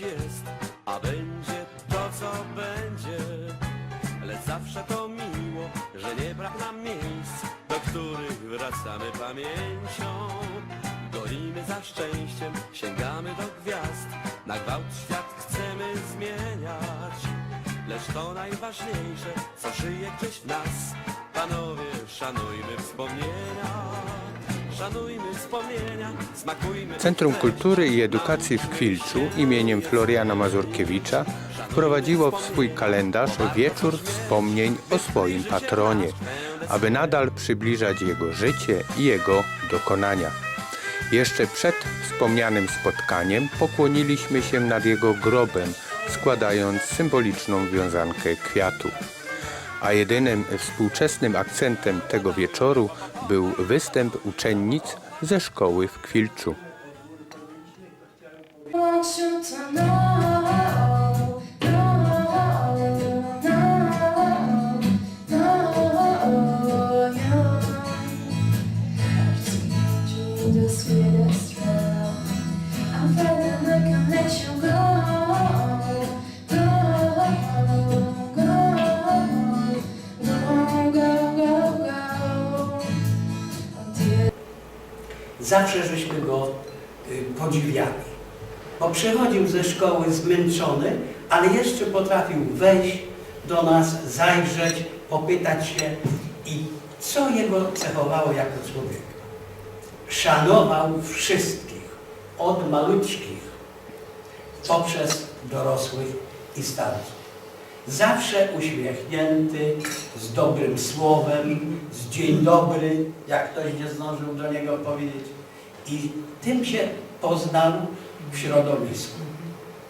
jest, a będzie to, co będzie. Lecz zawsze to miło, że nie brak nam miejsc, do których wracamy pamięcią. Gonimy za szczęściem, sięgamy do gwiazd, na gwałt świat chcemy zmieniać. Lecz to najważniejsze, co żyje gdzieś w nas. Panowie, szanujmy wspomnienia. Centrum Kultury i Edukacji w Kwilcu imieniem Floriana Mazurkiewicza wprowadziło w swój kalendarz wieczór wspomnień o swoim patronie, aby nadal przybliżać jego życie i jego dokonania. Jeszcze przed wspomnianym spotkaniem pokłoniliśmy się nad jego grobem, składając symboliczną wiązankę kwiatów. A jedynym współczesnym akcentem tego wieczoru był występ uczennic ze szkoły w Kwilczu. Zawsze żeśmy go y, podziwiali. Bo przychodził ze szkoły zmęczony, ale jeszcze potrafił wejść do nas, zajrzeć, popytać się i co jego cechowało jako człowieka. Szanował wszystkich, od maluczkich poprzez dorosłych i starców. Zawsze uśmiechnięty, z dobrym słowem, z dzień dobry, jak ktoś nie zdążył do niego powiedzieć. I tym się poznał w środowisku.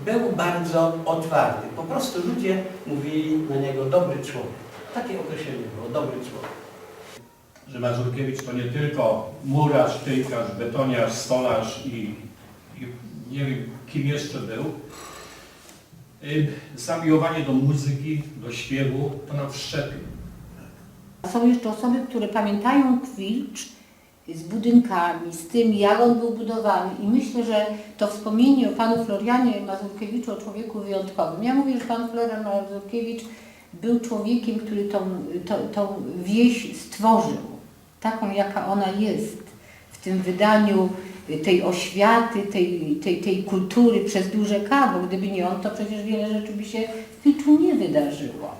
Był bardzo otwarty. Po prostu ludzie mówili na niego dobry człowiek. Takie określenie było, dobry człowiek. że Mazurkiewicz to nie tylko murarz, tyjkarz, betoniarz, stolarz i, i nie wiem kim jeszcze był. Y, Zamiłowanie do muzyki, do śpiewu to nam wszczepił. Są jeszcze osoby, które pamiętają Kwilcz z budynkami, z tym, jak on był budowany i myślę, że to wspomnienie o panu Florianie Mazurkiewiczu, o człowieku wyjątkowym. Ja mówię, że pan Florian Mazurkiewicz był człowiekiem, który tą, tą, tą wieś stworzył, taką jaka ona jest, w tym wydaniu tej oświaty, tej, tej, tej kultury przez duże K, bo gdyby nie on, to przecież wiele rzeczy by się w Kwilczu nie wydarzyło.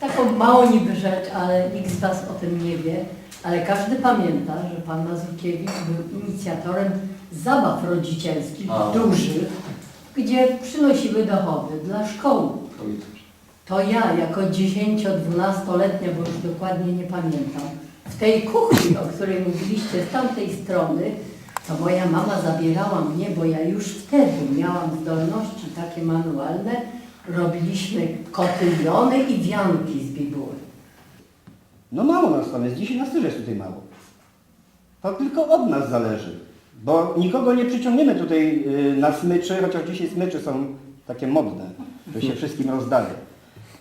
Taką małą niby rzecz, ale nikt z Was o tym nie wie, ale każdy pamięta, że Pan Mazurkiewicz był inicjatorem zabaw rodzicielskich dużych, gdzie przynosiły dochody dla szkoły. To ja jako 10-12-letnia, bo już dokładnie nie pamiętam, w tej kuchni, o której mówiliście z tamtej strony, to moja mama zabierała mnie, bo ja już wtedy miałam zdolności takie manualne, robiliśmy kotyliony i wianki z bibuły. No mało nas tam jest, dzisiaj nas też jest tutaj mało. To tylko od nas zależy, bo nikogo nie przyciągniemy tutaj y, na smyczy, chociaż dzisiaj smyczy są takie modne, że się wszystkim rozdaje.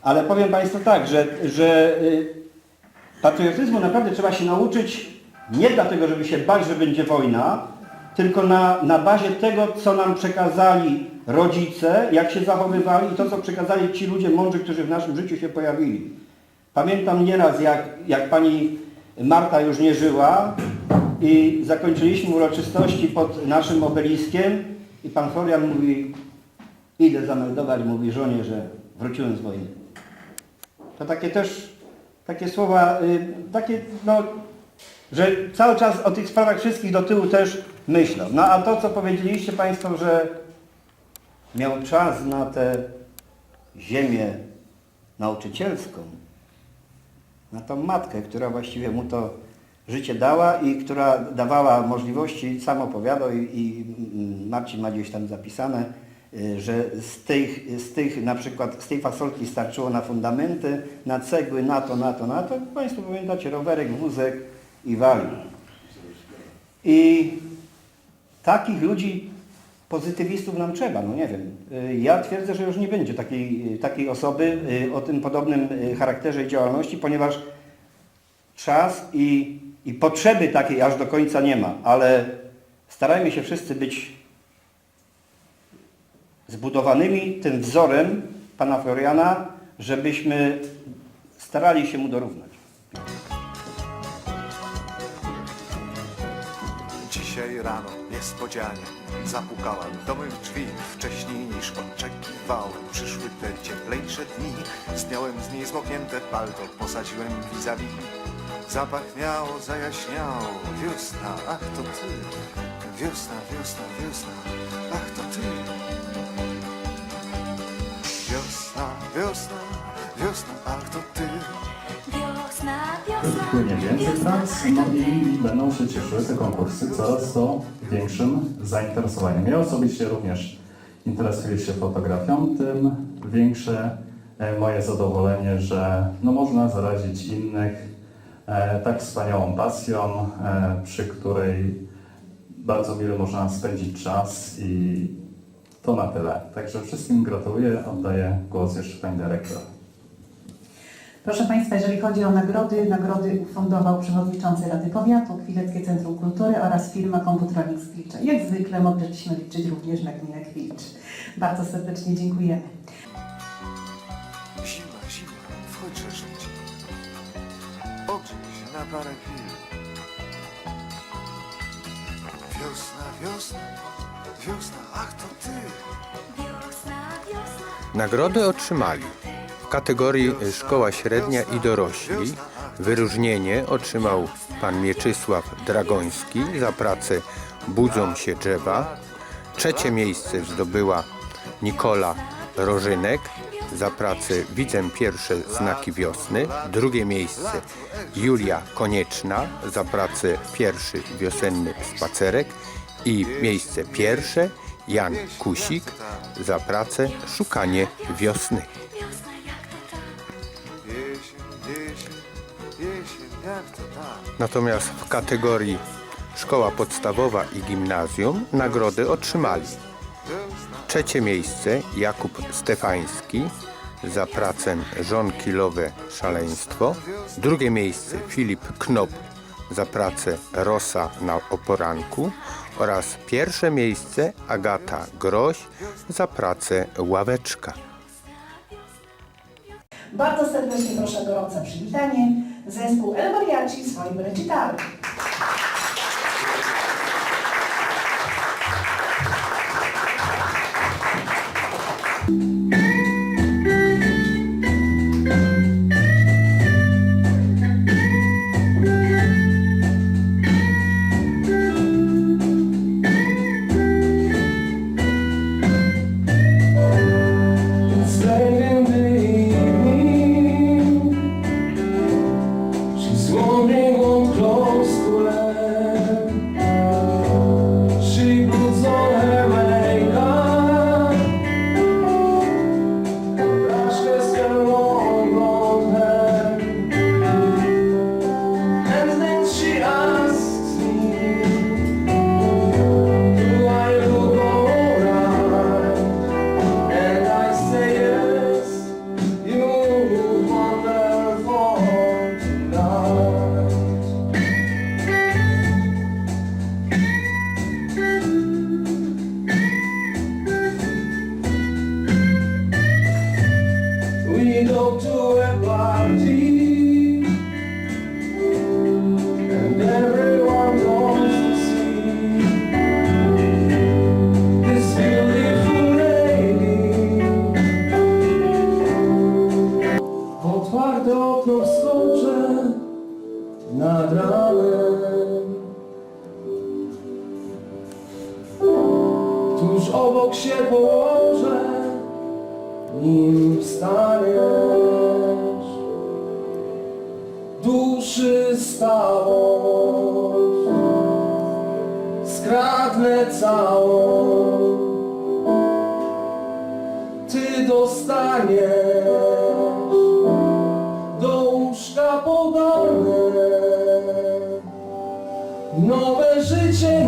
Ale powiem Państwu tak, że, że y, patriotyzmu naprawdę trzeba się nauczyć nie dlatego, żeby się bać, że będzie wojna, tylko na, na bazie tego, co nam przekazali rodzice, jak się zachowywali i to, co przekazali ci ludzie mądrzy, którzy w naszym życiu się pojawili. Pamiętam nieraz, jak, jak pani Marta już nie żyła i zakończyliśmy uroczystości pod naszym obeliskiem i pan Florian mówi, idę zameldować, mówi żonie, że wróciłem z wojny. To takie też, takie słowa, y, takie no, że cały czas o tych sprawach wszystkich do tyłu też myślą. No a to, co powiedzieliście Państwo, że miał czas na tę ziemię nauczycielską, na tą matkę, która właściwie mu to życie dała i która dawała możliwości, sam opowiadał i, i mm, Marcin ma gdzieś tam zapisane, y, że z tych, z tych na przykład z tej fasolki starczyło na fundamenty, na cegły, na to, na to, na to. Państwo pamiętacie, rowerek, wózek i walił. I takich ludzi, pozytywistów nam trzeba, no nie wiem. Y, Ja twierdzę, że już nie będzie takiej, takiej osoby y, o tym podobnym y, charakterze i działalności, ponieważ czas i, i potrzeby takiej aż do końca nie ma, ale starajmy się wszyscy być zbudowanymi tym wzorem pana Floriana, żebyśmy starali się mu dorównać. Dzisiaj rano niespodzianie zapukałem do mych drzwi wcześniej niż oczekiwałem. Przyszły te cieplejsze dni, zdjąłem z niej zmoknięte palto, posadziłem vis-a-vis. Zapachniało, zajaśniało, wiosna, ach to ty. Wiosna, wiosna, wiosna, ach to ty. Wiosna, Płynie więcej prac, no i będą się cieszyły te konkursy coraz to większym zainteresowaniem. Ja osobiście również interesuję się fotografią, tym większe e, moje zadowolenie, że no można zarazić innych e, tak wspaniałą pasją, e, przy której bardzo wiele można spędzić czas i to na tyle. Także wszystkim gratuluję, oddaję głos jeszcze pani dyrektor. Proszę Państwa, jeżeli chodzi o nagrody, nagrody ufundował przewodniczący Rady Powiatu, Kwileckie Centrum Kultury oraz firma Komputronik z Kwilcza. Jak zwykle mogliśmy liczyć również na gminę Kwilcz. Bardzo serdecznie dziękujemy. Zima, zima, życie. Ogrzej się na parę chwil. Wiosna, wiosna, wiosna, ach to ty. wiosna, wiosna. Nagrody otrzymali w kategorii Szkoła Średnia i Dorośli. Wyróżnienie otrzymał pan Mieczysław Dragoński za pracę Budzą się drzewa. Trzecie miejsce zdobyła Nikola Rożynek za pracę Widzę pierwsze znaki wiosny. Drugie miejsce Julia Konieczna za pracę Pierwszy wiosenny spacerek. I miejsce pierwsze Jan Kusik za pracę Szukanie wiosny. Natomiast w kategorii Szkoła Podstawowa i Gimnazjum nagrody otrzymali. Trzecie miejsce Jakub Stefański za pracę Żonkilowe Szaleństwo. Drugie miejsce Filip Knop za pracę Rosa na oporanku oraz pierwsze miejsce Agata Groś za pracę Ławeczka. Bardzo serdecznie proszę gorące przywitanie zespół El Mariachi swoim recitalem. It's Duszy stałość Skradnę całą. Ty dostaniesz do łóżka podane nowe życie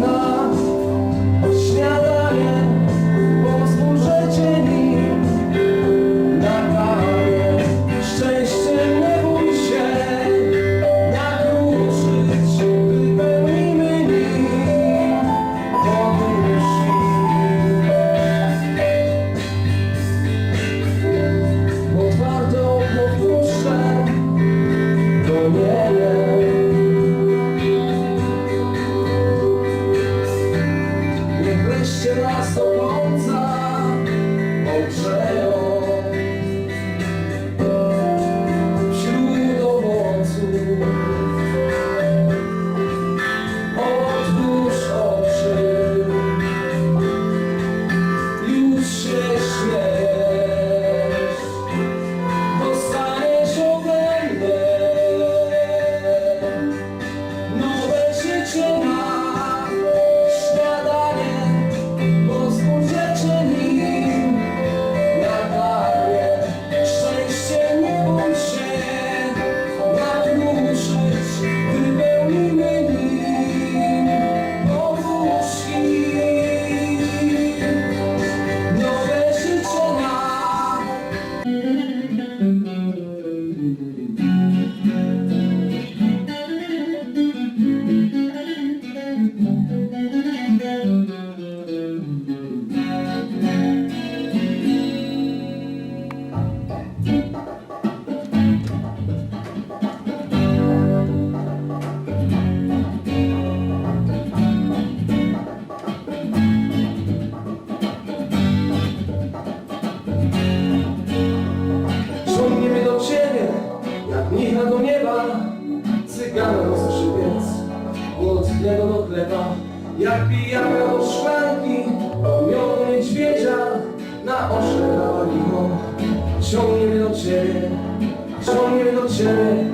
Ciągnie mnie do ciebie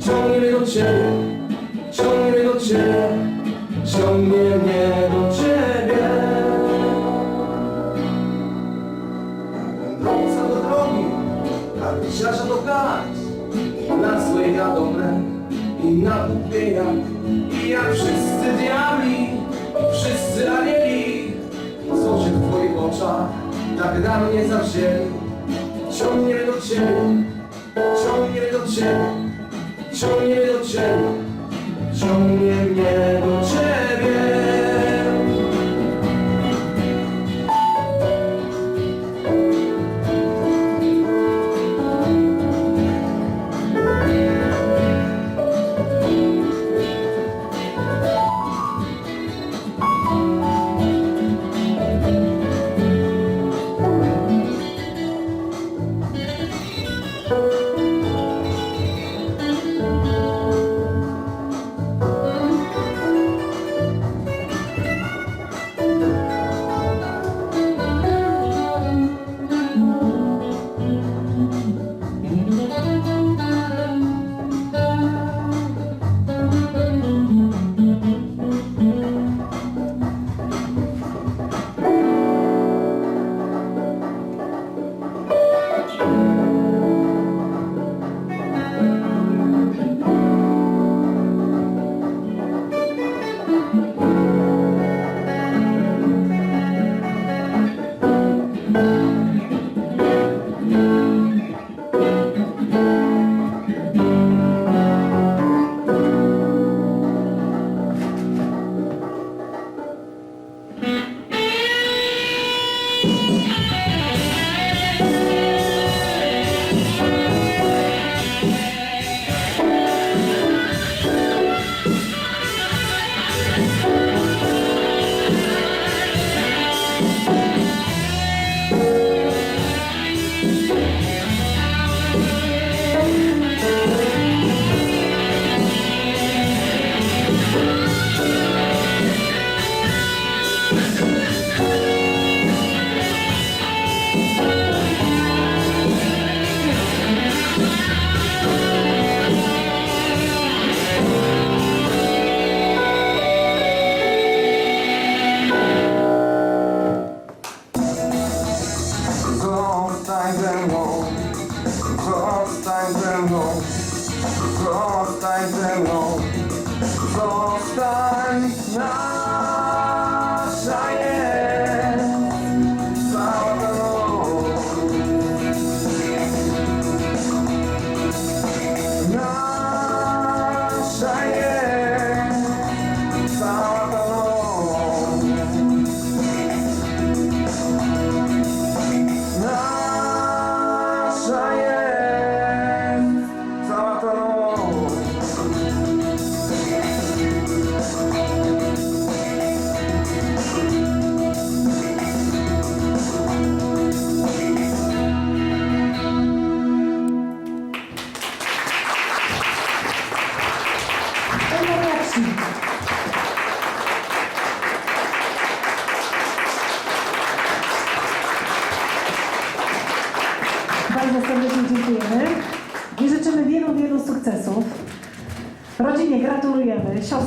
Ciągnie mnie do ciebie Ciągnie mnie do ciebie Ciągnie mnie do ciebie. Wędrowca do drogi Karpiciarza do kart Na złe i na dobre I na głupie jak I jak wszyscy diabli Wszyscy anieli. Co się w twoich oczach Tak na mnie zawzięli. Ciągnie do ciebie Ciągnie do ciebie Ciągnie mnie do ciebie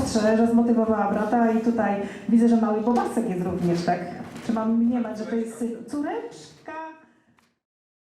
siostrze, że zmotywowała brata i tutaj widzę, że mały Bobasek jest również, tak? Czy mam mniemać, że to jest córeczka?